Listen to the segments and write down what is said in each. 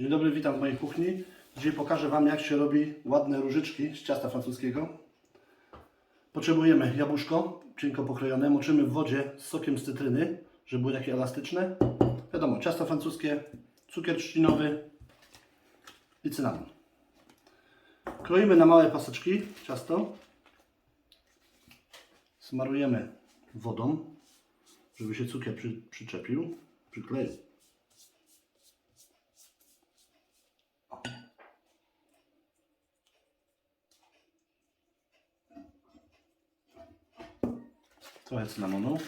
Dzień dobry, witam w mojej kuchni. Dzisiaj pokażę Wam, jak się robi ładne różyczki z ciasta francuskiego. Potrzebujemy jabłuszko, cienko pokrojone, moczymy w wodzie z sokiem z cytryny, żeby były takie elastyczne. Wiadomo, ciasto francuskie, cukier trzcinowy i cynamon. Kroimy na małe paseczki ciasto. Smarujemy wodą, żeby się cukier przy, przyczepił, przykleił. Trochę cynamonu.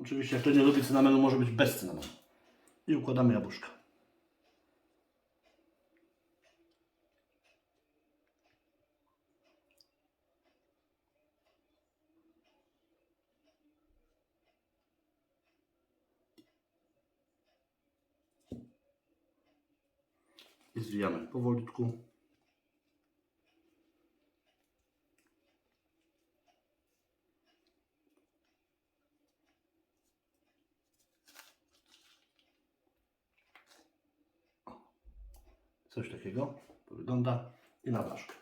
Oczywiście, jak ktoś nie lubi cynamonu, może być bez cynamonu. I układamy jabłuszka. I zwijamy powolutku. Coś takiego to wygląda i na blaszkę.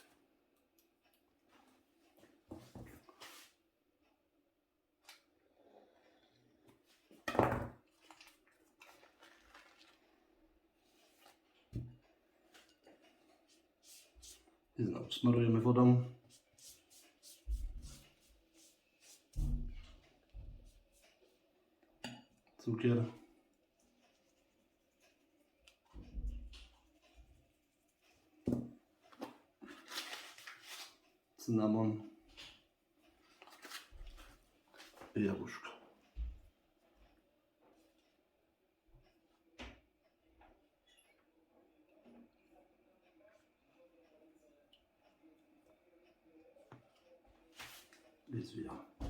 I znowu smarujemy wodą. Cukier. Cynamon i jabłuszko. Zwijamy.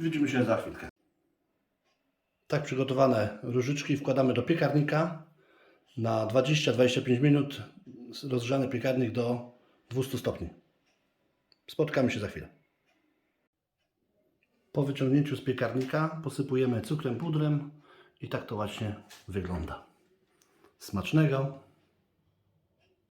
Widzimy się za chwilkę. Tak przygotowane różyczki wkładamy do piekarnika na 20-25 minut. Rozgrzany piekarnik do 200 stopni. Spotkamy się za chwilę. Po wyciągnięciu z piekarnika posypujemy cukrem pudrem i tak to właśnie wygląda. Smacznego!